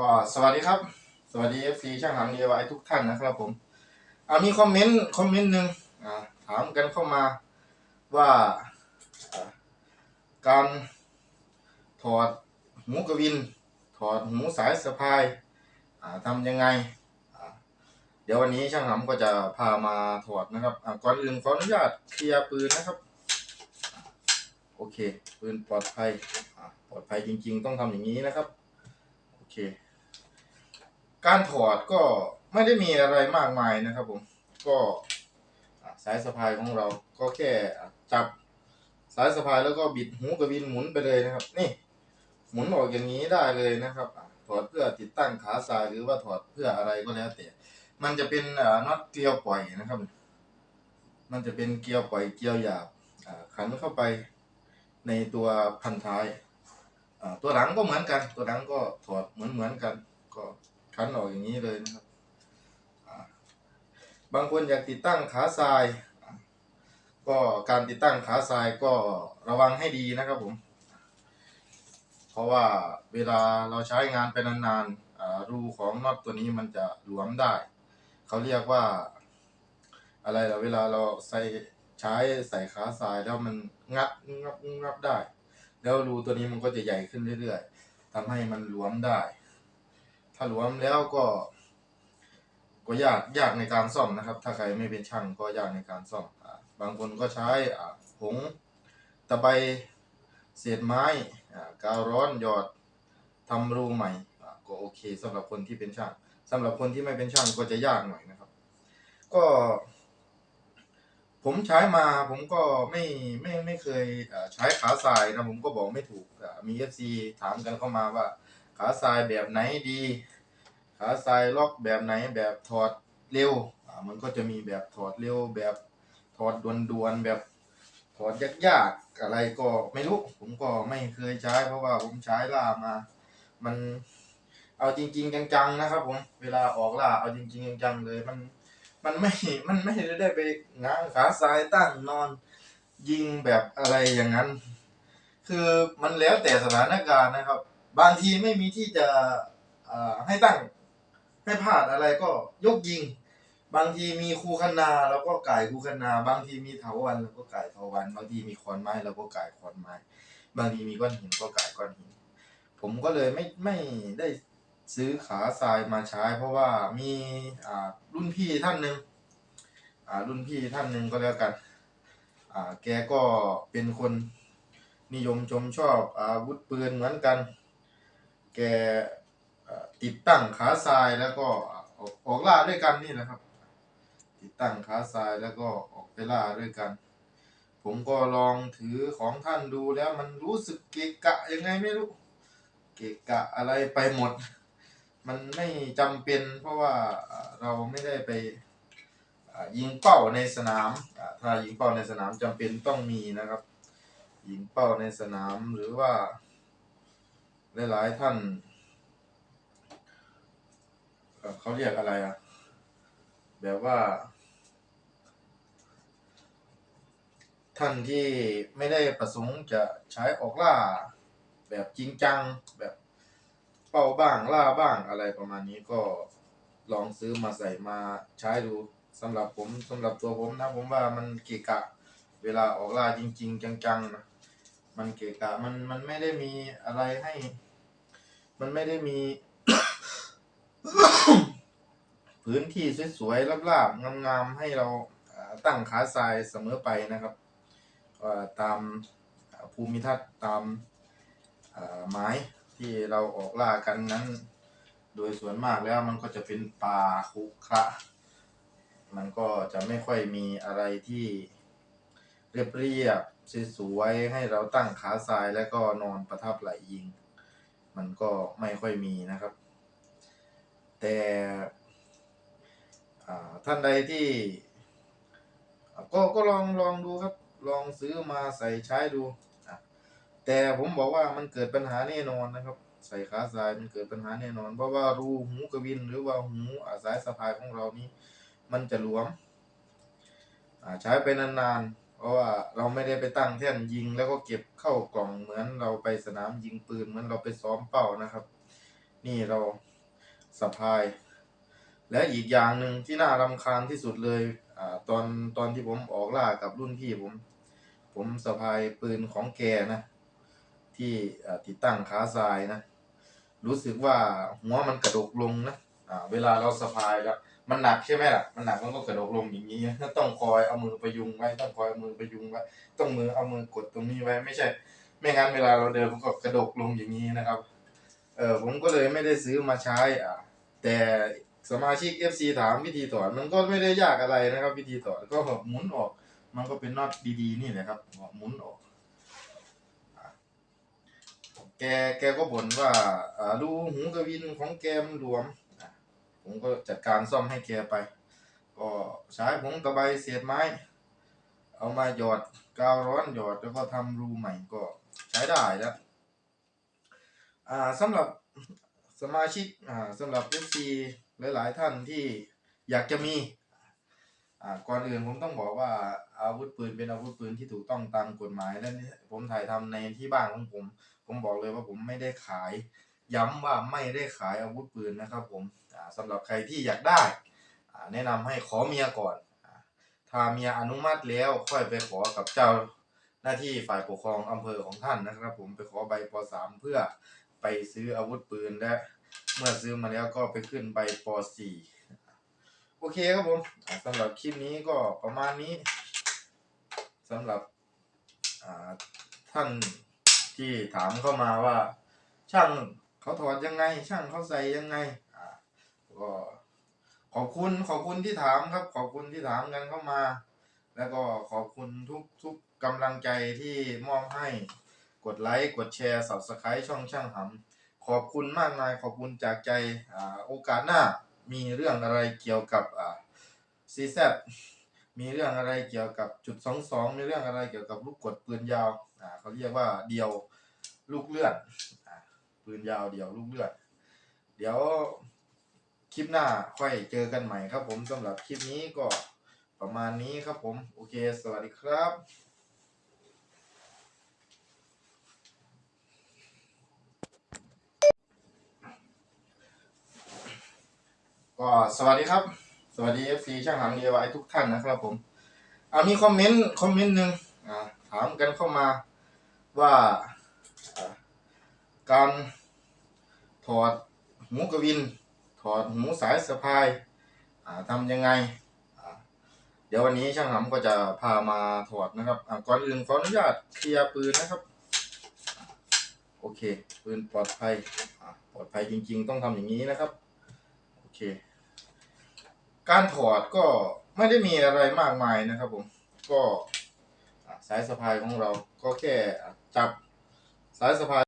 ก็สวัสดีครับ สวัสดี FC ช่างหลัง DIY ทุกท่านนะครับผมอามีคอมเมนต์คอมเมนต์หนึ่งถามกันเข้ามาว่าการถอดหูกระวิน ถอดหูสายสะพายทำยังไง เดี๋ยววันนี้ช่างหำก็จะพามาถอดนะครับก่อนอื่นขออนุญาตเคลียร์ปืนนะครับ โอเค ปืนปลอดภัยปลอดภัยจริง ๆ ต้องทำอย่างนี้นะครับ โอเค การถอดก็ไม่ได้มีอะไรมากมายนะครับผมก็สายสะพายของเราก็แค่จับสายสะพายแล้วก็บิดหูกระวินหมุนไปเลยนะครับ นี่ หมุนออกอย่างนี้ได้เลยนะครับถอดเพื่อติดตั้งขาสายหรือว่าถอดเพื่ออะไรก็แล้วแต่ มันจะเป็นน็อตเกลียวปล่อยนะครับ มันจะเป็นเกลียวปล่อยเกลียวหยาบขันเข้าไปในตัวพันท้ายตัวหลังก็เหมือนกัน ตัวหลังก็ถอดเหมือนเหมือนกัน คันออกอย่างนี้เลยนะครับ บางคนอยากติดตั้งขาทราย ก็การติดตั้งขาทรายก็ระวังให้ดีนะครับผม เพราะว่าเวลาเราใช้งานไปนานๆรูของน็อตตัวนี้มันจะหลวมได้ เขาเรียกว่า อะไรล่ะเวลาเราใส่ใช้ใส่ขาทรายแล้วมันงัดงับงับได้ แล้วรูตัวนี้มันก็จะใหญ่ขึ้นเรื่อยๆทำให้มันหลวมได้ ถ้าหลวมแล้วก็ ก็ยากยากในการซ่อมนะครับ ถ้าใครไม่เป็นช่างก็ยากในการซ่อมอบางคนก็ใช้ผงตะไบเศษไม้กาวร้อนหยอดทำรูใหม่ก็โอเคสำหรับคนที่เป็นช่างสำหรับคนที่ไม่เป็นช่างก็จะยากหน่อยนะครับ ก็ ผมใช้มาผมก็ไม่ไม่ไม่เคยใช้ขาทรายนะผมก็บอกไม่ถูกมีเอฟซีถามกันเข้ามาว่า ขาทรายแบบไหนดี ขาทรายล็อกแบบไหนแบบถอดเร็วอ่ามันก็จะมีแบบถอดเร็วแบบถอดด่วนๆแบบถอดยากๆอะไรก็ไม่รู้ ผมก็ไม่เคยใช้ เพราะว่าผมใช้ล่ามา มันเอาจริง ๆ จังๆนะครับ ผมเวลาออกล่าเอาจริง ๆ จังๆเลยมันมันไม่มันไม่ได้ไปง้างขาซ้ายตั้งนอน ยิงแบบอะไรอย่างนั้น คือมันแล้วแต่สถานการณ์นะครับ บางทีไม่มีที่จะให้ตั้งให้พลาดอะไรก็ยกยิง บางทีมีคูคนาเราก็ก่ายคูคนา บางทีมีเถาวันเราก็ก่ายเถาวัน บางทีมีขอนไม้เราก็ก่ายขอนไม้ บางทีมีก้อนหินก็ก่ายก้อนหิน ผมก็เลยไม่ไม่ได้ซื้อขาทรายมาใช้ เพราะว่ามีอ่ารุ่นพี่ท่านหนึ่งอ่ารุ่นพี่ท่านหนึ่งก็แล้วกันอ่าแกก็เป็นคนนิยมชมชอบอาวุธปืนเหมือนกัน แกติดตั้งขาทรายแล้วก็ออกออกล่าด้วยกันนี่แหละครับ ติดตั้งขาทรายแล้วก็ออกไปล่าด้วยกัน ผมก็ลองถือของท่านดูแล้วมันรู้สึกเกะกะยังไงไม่รู้ เกะกะอะไรไปหมด มันไม่จำเป็นเพราะว่าเราไม่ได้ไปยิงเป้าในสนาม ถ้ายิงเป้าในสนามจำเป็นต้องมีนะครับ ยิงเป้าในสนามหรือว่า หลายๆท่าน เขาเรียกอะไรอะแบบว่า ท่านที่ไม่ได้ประสงค์จะใช้ออกล่า แบบจริงจัง แบบเป้าบ้างล่าบ้างอะไรประมาณนี้ก็ลองซื้อมาใส่มาใช้ดูสำหรับผมสำหรับตัวผมนะ ผมว่ามันเกะกะ เวลาออกล่าจริง ๆ จังๆนะมันเกะกะมันมันไม่ได้มีอะไรให้ มันไม่ได้มี พื้นที่สวยๆราบๆงามๆให้เราตั้งขาทรายเสมอไปนะครับตามภูมิทัศน์ตามไม้ที่เราออกล่ากันนั้น โดยส่วนมากแล้วมันก็จะเป็นป่าคุขระมันก็จะไม่ค่อยมีอะไรที่เรียบเรียบสวยๆให้เราตั้งขาทรายแล้วก็นอนประทับไหลยิง มันก็ไม่ค่อยมีนะครับ แต่ท่านใดที่ก็ก็ลองลองดูครับ ลองซื้อมาใส่ใช้ดู แต่ผมบอกว่ามันเกิดปัญหาแน่นอนนะครับ ใส่ขาทรายมันเกิดปัญหาแน่นอน เพราะว่ารูหูกระวินหรือว่าหูอาสายสะพายของเรานี้ มันจะหลวมใช้ไปนานๆ ราะว่าเราไม่ได้ไปตั้งแท่นยิง แล้วก็เก็บเข้ากล่องเหมือนเราไปสนามยิงปืนเหมือนเราไปซ้อมเป้านะครับ นี่เราสะพาย และอีกอย่างหนึ่งที่น่ารำคาญที่สุดเลยอ่าตอนตอนที่ผมออกล่ากับรุ่นพี่ผม ผมสะพายปืนของแกนะที่ติดตั้งขาทรายนะ รู้สึกว่าหัวมันกระดกลงนะอ่าเวลาเราสะพายแล้ว มันหนักใช่ไหมล่ะ มันหนักมันก็กระดกลงอย่างนี้ต้องคอยเอามือประยุงไว้ ต้องคอยเอามือประยุงไว้ ต้องมือเอามือกดตรงนี้ไว้ ไม่ใช่ ไม่งั้นเวลาเราเดินมันก็กระดกลงอย่างนี้นะครับ เออผมก็เลยไม่ได้ซื้อมาใช้อ่าแต่สมาชิก FC ถามวิธีถอดมันก็ไม่ได้ยากอะไรนะครับ วิธีถอดก็หมุนออก มันก็เป็นน็อตดีๆนี่แหละครับหมุนออก แกแกก็บ่นว่าอ่ารูหูกระวินของแกมันหลวม ผมก็จัดการซ่อมให้แกไป ก็ใช้ผงตะไบเศษไม้ เอามาหยอดกาวร้อนหยอดแล้วก็ทำรูใหม่ก็ใช้ได้แล้วอ่าสำหรับสมาชิกอ่าสำหรับ FC หลายๆท่านที่อยากจะมีอ่าก่อนอื่นผมต้องบอกว่าอาวุธปืนเป็นอาวุธปืนที่ถูกต้องตามกฎหมายและนี่ผมถ่ายทำในที่บ้านของผม ผมบอกเลยว่าผมไม่ได้ขาย ย้ำว่าไม่ได้ขายอาวุธปืนนะครับผมอ่าสำหรับใครที่อยากได้ แนะนำให้ขอเมียก่อน ถ้าเมียอนุมัติแล้วค่อยไปขอกับเจ้าหน้าที่ฝ่ายปกครองอำเภอของท่านนะครับ ผมไปขอใบป .3 เพื่อไปซื้ออาวุธปืนและเมื่อซื้อมาแล้วก็ไปขึ้นใบป .4 โอเคครับผมอ่าสำหรับคลิปนี้ก็ประมาณนี้สำหรับท่านที่ถามเข้ามาว่าช่าง เขาถอดยังไง ช่างเขาใส่ยังไงอ่าก็ขอบคุณขอบคุณที่ถามครับ ขอบคุณที่ถามกันเข้ามา แล้วก็ขอบคุณทุกทุกกำลังใจที่มอบให้กดไลค์กดแชร์ subscribe ช่องช่างหำขอบคุณมากมายขอบคุณจากใจอ่าโอกาสหน้ามีเรื่องอะไรเกี่ยวกับอ่าซีแซมีเรื่องอะไรเกี่ยวกับจุดสองสองมีเรื่องอะไรเกี่ยวกับลูกกดปืนยาวอ่าเขาเรียกว่าเดียวลูกเลือดอ่า ปืนยาวเดี่ยวลูกเลือด เดี๋ยวคลิปหน้าค่อยเจอกันใหม่ครับผมสำหรับคลิปนี้ก็ประมาณนี้ครับผม โอเค สวัสดีครับก็สวัสดีครับ สวัสดี FC ช่างหางเดียวทุกท่านนะครับผมอ่ามีคอมเมนต์คอมเมนต์หนึ่งอ่าถามกันเข้ามาว่า การถอดหูกระวิน ถอดหูสายสะพายทำยังไง เดี๋ยววันนี้ช่างหำก็จะพามาถอดนะครับก่อนอื่นขออนุญาตเคลียร์ปืนนะครับ โอเค ปืนปลอดภัยปลอดภัยจริง ๆ ต้องทำอย่างนี้นะครับ โอเค การถอดก็ไม่ได้มีอะไรมากมายนะครับผม ก็สายสะพายของเราก็แค่จับสายสะพาย